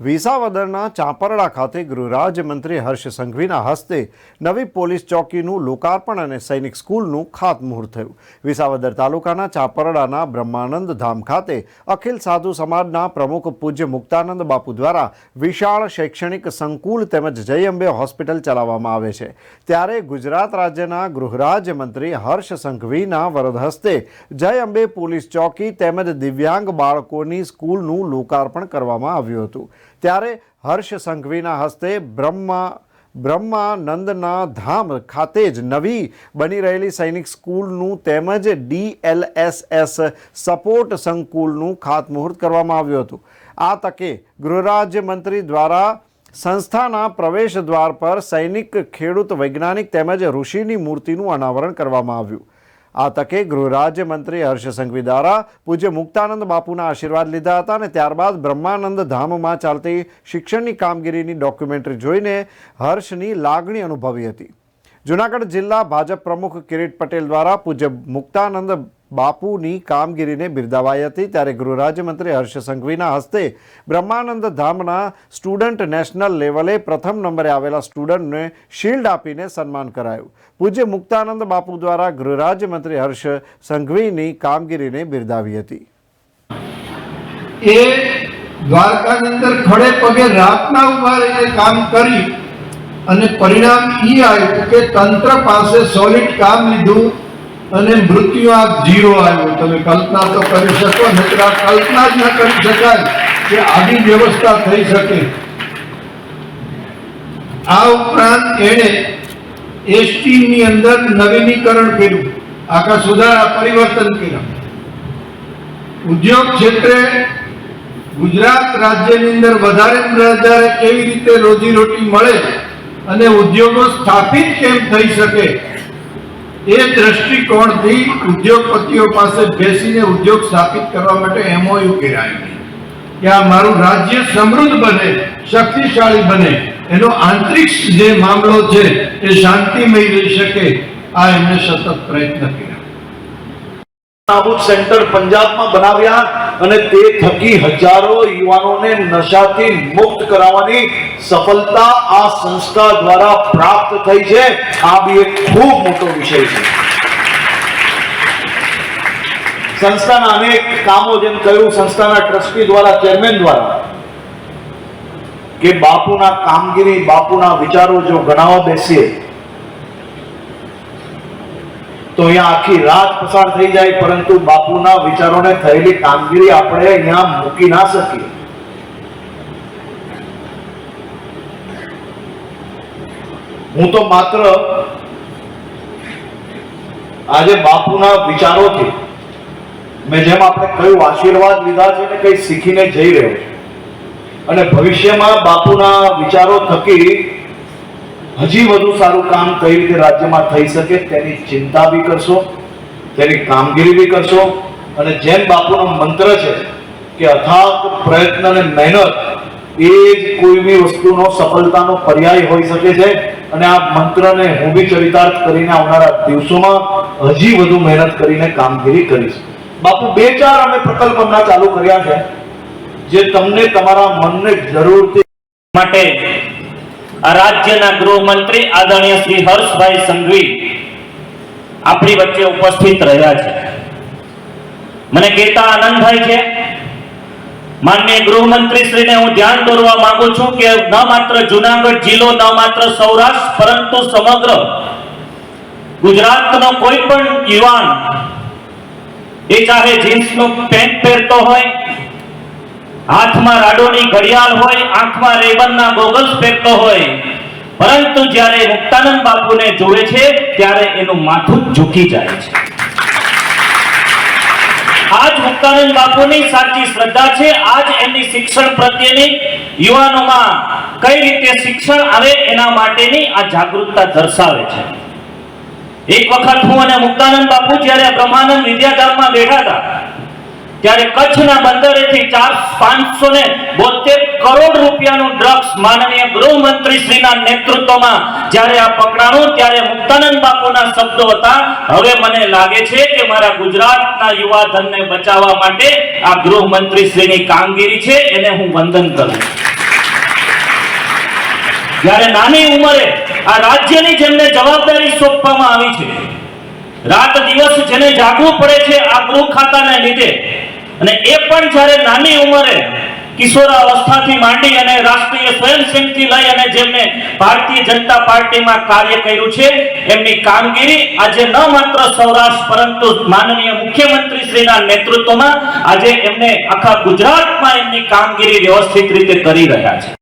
વિસાવદરના ચાંપરડા ખાતે ગૃહરાજ્યમંત્રી હર્ષ સંઘવીના હસ્તે નવી પોલીસ ચોકીનું લોકાર્પણ અને સૈનિક સ્કૂલનું ખાતમુહૂર્ત થયું. વિસાવદર તાલુકાના ચાંપરડાના બ્રહ્માનંદ ધામ ખાતે અખિલ સાધુ સમાજના પ્રમુખ પૂજ્ય મુક્તાનંદ બાપુ દ્વારા વિશાળ શૈક્ષણિક સંકુલ તેમજ જય અંબે હોસ્પિટલ ચલાવવામાં આવે છે. ત્યારે ગુજરાત રાજ્યના ગૃહરાજ્યમંત્રી હર્ષ સંઘવીના વરદ હસ્તે જય અંબે પોલીસ ચોકી તેમજ દિવ્યાંગ બાળકોની સ્કૂલનું લોકાર્પણ કરવામાં આવ્યું હતું. ત્યારે હર્ષ સંઘવીના હસ્તે બ્રહ્મા, બ્રહ્માનંદના ધામ ખાતે જ નવી બની રહેલી સૈનિક સ્કૂલનું તેમજ ડીએલએસએસ સપોર્ટ સંકુલનું ખાતમુહૂર્ત કરવામાં આવ્યું હતું. આ તકે ગૃહરાજ્યમંત્રી દ્વારા સંસ્થાના પ્રવેશ દ્વાર પર સૈનિક, ખેડૂત, વૈજ્ઞાનિક તેમજ ઋષિની મૂર્તિનું અનાવરણ કરવામાં આવ્યું. આ તકે ગૃહરાજ્યમંત્રી હર્ષ સંઘવી દ્વારા પૂજ્ય મુક્તાનંદ બાપુના આશીર્વાદ લીધા હતા અને ત્યારબાદ બ્રહ્માનંદ ધામમાં ચાલતી શિક્ષણની કામગીરીની ડોક્યુમેન્ટરી જોઈને હર્ષની લાગણી અનુભવી હતી. જુનાગઢ જિલ્લા ભાજપ પ્રમુખ કિરીટ પટેલ દ્વારા પૂજ્ય મુક્તાનંદ બાપુની કામગીરીને બિરદાવાઈ હતી ત્યારે ગૃહ રાજ્યમંત્રી હર્ષ સંઘવીના હસ્તે બ્રહ્માનંદ ધામના સ્ટુડન્ટ નેશનલ લેવલે પ્રથમ નંબરે આવેલા સ્ટુડન્ટને શિલ્ડ આપીને સન્માન કરાયું. પૂજ્ય મુક્તાનંદ બાપુ દ્વારા ગૃહ રાજ્યમંત્રી હર્ષ સંઘવીની કામગીરીને બિરદાવી હતી. એ દ્વારકાની અંદર ખડે પગે રાતના ઊભા રહીને કામ કરી અને પરિણામ એ આવ્યું કે તંત્ર પાસે સોલિડ કામ લીધું અને મૃત્યુ આંક ઝીરો આવ્યો. તમે કલ્પના તો કરી શકો, નહીતર કલ્પના જ ન કરી શકાય કે આવી વ્યવસ્થા થઈ શકે. આ ઉપરાંત એણે એસટી ની અંદર નવીનીકરણ કર્યું. આખા સુધારા પરિવર્તન કર્યા. ઉદ્યોગ ક્ષેત્રે ગુજરાત રાજ્યની અંદર વધારે વધારે કેવી રીતે રોજીરોટી મળે અને ઉદ્યોગો સ્થાપિત કેમ થઈ શકે? એ દ્રષ્ટિકોણથી ઉદ્યોગપતિઓ પાસે બેસીને ઉદ્યોગ સ્થાપિત કરવા માટે એમઓયુ કરાયું કે આ મારું રાજ્ય સમૃદ્ધ બને, શક્તિશાળી બને. એનો આંતરિક જે મામલો છે, એ શાંતિમય રહી શકે. આ એમણે સતત પ્રયત્ન કર્યા. સેન્ટર પંજાબમાં બનાવ્યા. અને તે થકી હજારો યુવાનોને નશાથી મુક્ત કરાવવાની સફળતા આ સંસ્થા દ્વારા પ્રાપ્ત થઈ છે. આ બી એક ખૂબ મોટો વિષય છે. સંસ્થાના અનેક કામો જેમ કહ્યું, સંસ્થાના ટ્રસ્ટી દ્વારા, ચેરમેન દ્વારા, કે બાપુના કામગીરી, બાપુના વિચારો જો ગણાવવા બેસીએ તો અહીંયા આખી રાત પસાર થઈ જાય, પરંતુ બાપુના વિચારોને થયેલી કામગીરી આપણે અહીંયા મૂકી ના શકીએ. હું તો માત્ર આજે બાપુના વિચારોથી મેં જેમ આપણે કયું આશીર્વાદ લીધા છે ને કઈ શીખીને જઈ રહ્યો છું. અને ભવિષ્યમાં બાપુના વિચારો થકી હજી વધુ સારું કામ કઈ રીતે રાજ્યમાં થઈ શકે તેની ચિંતા બી કરશો, તેની કામગીરી બી કરશો. અને જેમ બાપુનો મંત્ર છે કે અથાક પ્રયત્ન અને મહેનત, એ જ કોઈ બી વસ્તુનો સફળતાનો પર્યાય હોઈ શકે છે. અને આ મંત્રને હું બી ચરિતાર્થ કરીને આવનારા દિવસોમાં હજી વધુ મહેનત કરીને કામગીરી કરીશ. બાપુ, બે ચાર અમે પ્રકલ્પ હમણાં ચાલુ કર્યા છે. જે તમને તમારા મનને જરૂરથી માટે આ રાજ્યના ગૃહમંત્રી આદરણીય શ્રી હર્ષભાઈ સંઘવી આપણી વચ્ચે ઉપસ્થિત રહ્યા છે. મને કહેતા આનંદ થાય છે. માનનીય ગૃહમંત્રી શ્રીને હું ધ્યાન દોરવા માંગુ છું કે ન માત્ર જુનાગઢ જિલ્લો, ન માત્ર સૌરાષ્ટ્ર, પરંતુ સમગ્ર ગુજરાતનો કોઈ પણ યુવાન એ ચાહે જીન્સનું પેન્ટ પહેરતો હોય હાથમાં રાડોની ઘડિયાળ હોય, આંખમાં રેબનના ગોગલ્સ પહેરતો હોય. પરંતુ જ્યારે મુક્તાનંદ બાપુને જોવે છે, ત્યારે એનું માથું ઝૂકી જાય છે. આજ મુક્તાનંદ બાપુની સાચી શ્રદ્ધા છે. આજ એમની શિક્ષણ પ્રત્યેની યુવાનોમાં કઈ રીતે શિક્ષણ આવે એના માટેની આ જાગૃતતા દર્શાવે છે. એક વખત હું અને મુક્તાનંદ બાપુ જ્યારે બ્રહ્માનંદ વિદ્યાધામમાં બેઠા હતા ત્યારે કચ્છના બંદરેથી ચાર પાંચસો ને બોતેર કરોડ રૂપિયાનું ડ્રગ્સ માનનીય ગૃહમંત્રી શ્રીના નેતૃત્વમાં જ્યારે આ પકડાણું ત્યારે મુક્તાનંદ બાપુના શબ્દો હતા હવે મને લાગે છે કે મારા ગુજરાતના યુવા ધનને બચાવવા માટે આ ગૃહમંત્રી શ્રીની કામગીરી છે, એને હું વંદન કરું. જ્યારે નાની ઉંમરે આ રાજ્યની જેમને જવાબદારી સોંપવામાં આવી છે, રાત દિવસ જેને જાગવું પડે છે, આ ગૃહ ખાતાને લીધે અને એ પણ જ્યારે નાની ઉંમરે કિશોરાવસ્થાથી માંડી અને રાષ્ટ્રીય સ્વયંસેવકથી લઈ અને જેમને ભારતીય જનતા પાર્ટીમાં કાર્ય કર્યું છે, એમની કામગીરી આજે ન માત્ર સૌરાષ્ટ્ર, પરંતુ માનનીય મુખ્યમંત્રી શ્રીના નેતૃત્વમાં આજે એમને આખા ગુજરાતમાં એમની કામગીરી વ્યવસ્થિત રીતે કરી રહ્યા છે.